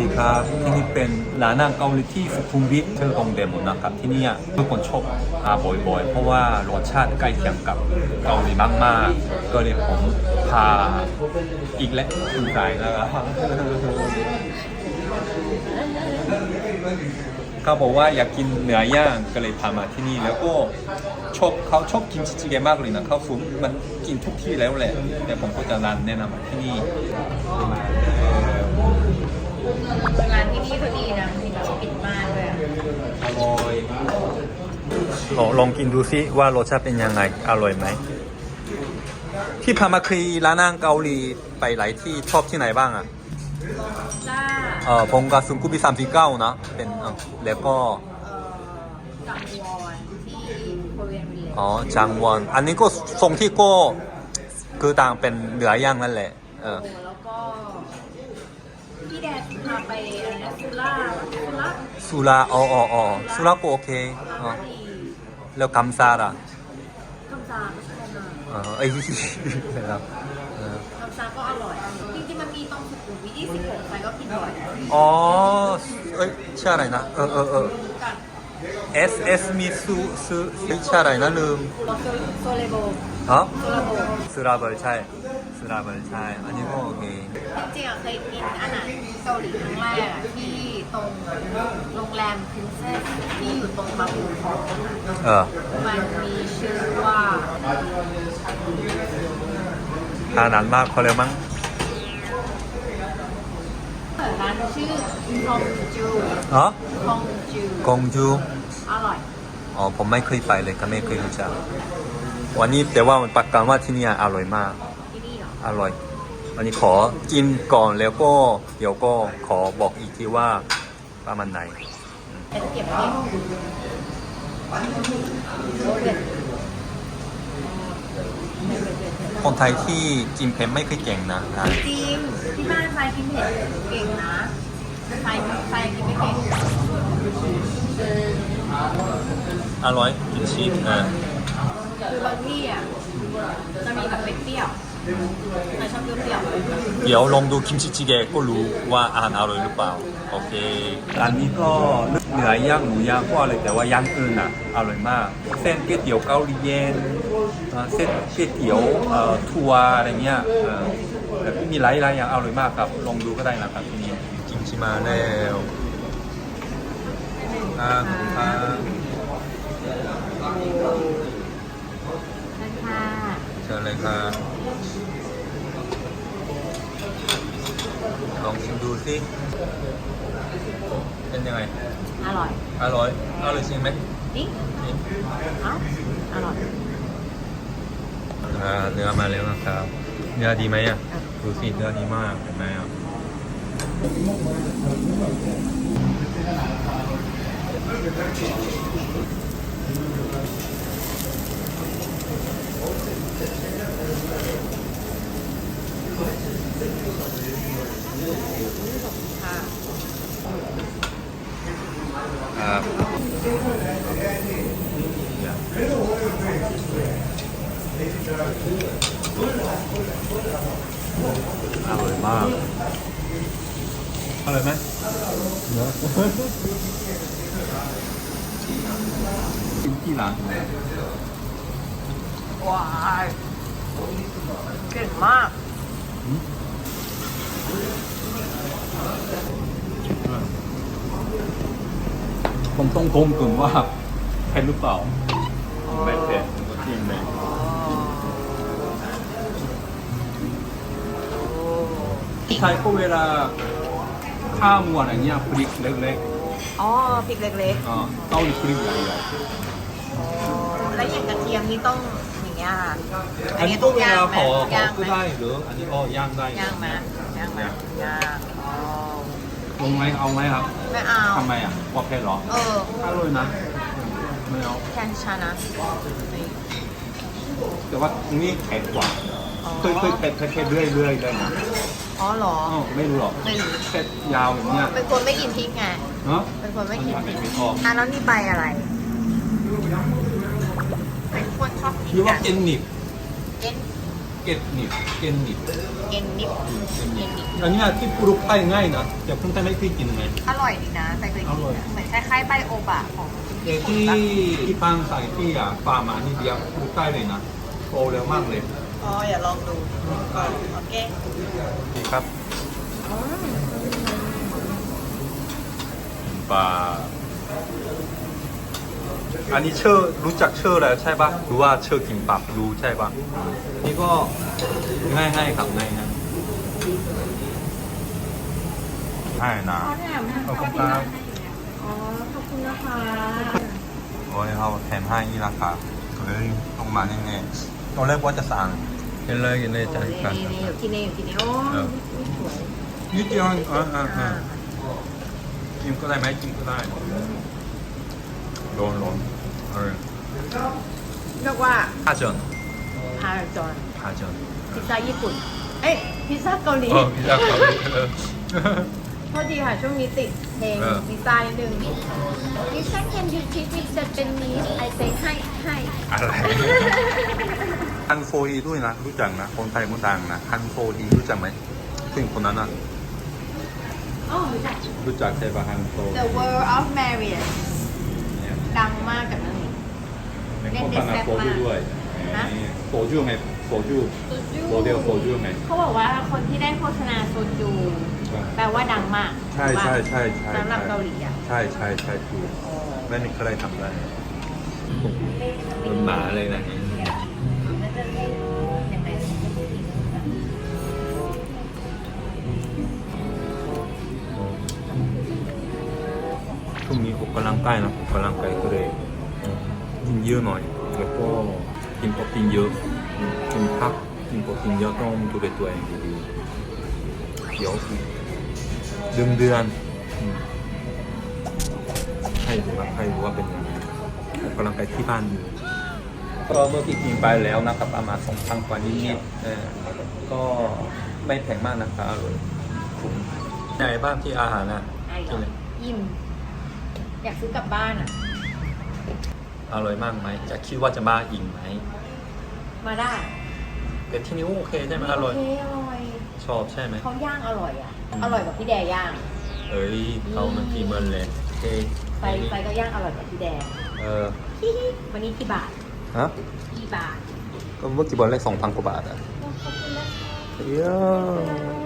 ดีครับที่นี่เป็นร้านอาหารเกาหลีที่สุขุมวิทเชอตรงเดมนนะครับที่นี่ทุกคนชอบมาบ่อยๆ เพราะว่ารสชาติใกล้เคียงกับเกาหลีมากๆ ก็เลยผมพาอีกและคุณใจนะครับเขาบอกว่าอยากกินเนื้อย่างก็เลยพามาที่นี่แล้วก็ชอบเขาชอบกินชิจิเกะมากเลยนะเขาฟุ้งมันกินทุกที่แล้วแหละ แต่ผมก็จะร้านแนะนำมาที่นี่ ลองลองกินดูซิว่ารสชาติเป็นยังไงอร่อยไหม ที่พามาเคยร้านอาหารเกาหลีไปหลายที่ชอบที่ไหนบ้างอะจ้าเออผมกับซุนกุบิสามสี่เก้านะเป็นเออแล้วก็เอ่อจังวอนที่โคเรียนวิลเลจอ๋อจางวอนอันนี้ก็ทรงที่ก็คือต่างเป็นเนื้อย่างนั่นแหละเออ แล้วก็พี่แดนพาไปอะไรนะซูล่าซูล่าสุราอ๋ออ๋ออ๋อสุราก็โอเคอ๋อดี แล้วกัมซาระคำซาก็ชอบมากเออเอ้ยนะครับเออคำซาก็อร่อย จริงๆมันมีตรงสุขุมวิท26ใครก็กินบ่อยอ๋อเอ้ยชื่ออะไรนะเออเออเออ กัน S S มีซูซูชื่ออะไรนะลืมโรโซโซเลโบฮะโซลาโบ สุราเบิร์ใช่ สุราเบิร์ใช่อันนี้ก็โอเค จริงๆอะเคยกินอาหารเกาหลีครั้งแรกอะที่ตรงโรงแรมพินเซสที่อยู่ตรงบางปูทองเออมันมีชื่อว่าทานนานมากเขาเลยมั้งร้านชื่อทองจูฮะทองจูกงจู อร่อยอ๋อ ผมไม่เคยไปเลยก็ไม่เคยรู้จัก วันนี้แต่ว่ามันประกันว่าที่นี่อร่อยมากที่นี่เหร ออร่อย วันนี้ขอกินก่อนแล้วก็เดี๋ยวก็ขอบอกอีกทีว่าประมาณไหนเป็นเก็บเองโอเคคนไทยที่กินเผ็ดไม่เคยเก่งนะอะจริงที่บ้านไฟกินเผ็ดเก่งนะไฟไฟกินไม่เก่งอร่อยกินชีสเออคือบางที่อะจะมีแบบเป็นเปรี้ยวใครชอบ เดี๋ยวลองดูคิมชิจิเกะก็รู้ว่าอาหารอร่อยหรือเปล่า โอเคร้านนี้ก็เนื้อย่างหมูย่างก็อร่อยแต่ว่าย่างอื่นอะอร่อยมาก เส้นก๋วยเตี๋ยวเกาหลีเย็นเส้นก๋วยเตี๋ยวเอ่อทัวอะไรเงี้ยแบบมีหลายหลายอย่างอร่อยมากครับ ลองดูก็ได้นะครับที่นี่กิมชิมาแล้วอ่าขอบคุณครับ เชิญเลยครับลองชิมดูสิเป็นยังไง อร่อย อร่อยอร่อยจริงไหมจริงจริงเอ้าอร่อยอ่าเนื้อมาแล้วนะครับ เนื้อดีไหมอะดูสิเนื้อดีมากเห็นไหมอะค่ อร่อยมาก อร่อยไหมเนื้อกินที่ร้านว้ายเก่งมากผมต้องดมก่อนว่าเผ็ดหรือเปล่า ที่ไทยก็เวลาข้าวหมวดอะไรเงี้ยพริกเล็กอ๋อพริกเล็กๆอ่าเกาหลีพริกใหญ่ๆอ๋อแล้วอย่างกระเทียมนี่ต้องอย่างเงี้ยค่ะๆอันนี้ต้องย่างไหมขอขอย่างไหก็มได้หรืออันนี้ก็ย่างได้ย่างไหมย่างไหมย่างอ๋อลงไหมเอาไหมครับไม่เอาทำไมอะว่าเผ็ดเหรอเอออร่อยนะไม่เอาแค่ชานะนี่แต่ว่าตรงนี้เผ็ดกว่าอ๋อเคยเคยเผ็ดเผ็ดเผ็ดเรื่อยเรื่อยๆเลยนะ อ๋อเหรอ อ้าวไม่รู้หรอกไม่รู้เผ็ดยาวอย่างเงี้ยเป็นคนไม่กินพริกไง เนาะเป็นคนไม่กินพริกไม่ชอบอะแล้วนี่ใบอะไร เป็นคนชอบกินหรือว่าอะเอ็นนิบเอ็นเก็ดหนิบเก็นหนิบเย็นนิดเย็นนิดอันเนี้ยที่ปลูกไผ่ง่ายนะแต่คนไทยไม่เคยกินไง อร่อยดีนะแต่เคยกินอะเหมือนคล้ายๆใบโอบะของแต่ที่ที่ปังใส่ที่อะฟาร์มมานี่เดียวปลูกได้เลยนะโตเร็วมากเลย อ๋ออย่าลองดูก่อนโอเคดีครับปลาอันนี้ชื่อรู้จักชื่อแล้วใช่ปะรู้ว่าชื่อกิมปับรู้ใช่ปะนี่ก็ง่ายง่ายๆครับง่ายง่ายๆง่ายนะอ๋อแถมขอบคุณครับอ๋อขอบคุณนะคะโอ้ยเราแถมให้นี่ราคาเฮ้ยต้องมาแน่ๆตอนแรกว่าจะสั่ง กินเลยกินเลยจ้ะนี่นี่นี่อยู่ที่นี่อยู่ที่นี่โอ้เออสวยนิดเดียวเองอ่าอ่าอ่ากินก็ได้ไหมกินก็ได้โดนโดนเออเรียกว่าพาเจนพาจอนพาเจนพิซซ่าญี่ปุ่น เอ้ยพิซซ่าเกาหลีเออพิซซ่าเกาหลีเออโทษทีค่ะ ช่วงนี้ติดเพลงเออพิซซ่านิดนึงพิซซ่า can you teach me Japanese I say ให้ให้อะไร ฮันโฟอีด้วยนะ รู้จักนะ คนไทยคนดังนะ ฮันโฟอีรู้จักไหมซึ่งคนนั้นน่ะอ๋อรู้จัก รู้จักใช่ปะฮันโฟ The World of Marriott เนี่ยดังมากกับเรื่องนี้เป็นคนฟังโฟจูด้วยฮะโฟจูไงโฟจูโมเดลโฟจูไง เขาบอกว่าคนที่ได้โฆษณาโซจู แปลว่าดังมากใช่ใช่ใช่ใช่สำหรับเกาหลีอะใช่ใช่ใช่ถูกไม่มีใครทำได้มันหมาเลยนะช่วงนี้ออกกำลังกายนะออกกำลังกายก็เลยกินเยอะหน่อย แล้วก็กินโปรตีนเยอะกินพักกินโปรตีนเยอะต้องดูแลตัวเองดีๆเดี๋ยว เดือนเดือนอืมให้ดูนะให้ดูว่าเป็นยังไงออกกำลังกายที่บ้านอยู่ก็เมื่อกี้กินไปแล้วนะครับประมาณสองพันกว่านิดๆเออก็ไม่แพงมากนะครับอร่อยคุ้มไหนบ้างที่อาหารอะไอ้กินเลยอิ่มอยากซื้อกลับบ้านอะอร่อยมากไหม จะคิดว่าจะมาอีกไหม มาได้แต่ที่นี่โอเคใช่ไหมอร่อย โอเคอร่อย ชอบใช่ไหมเขาย่างอร่อยอะ อืมอร่อยกว่าพี่แดย่าง เอ้ยเขามันพีเมินเลยโอเคไฟไฟก็ย่างอร่อยกว่าพี่แดเออฮิฮิวันนี้กี่บาทฮะกี่บาทก็เมื่อกี้บอลเลขสองพันกว่าบาทอะขอบคุณนะคะ เยอะ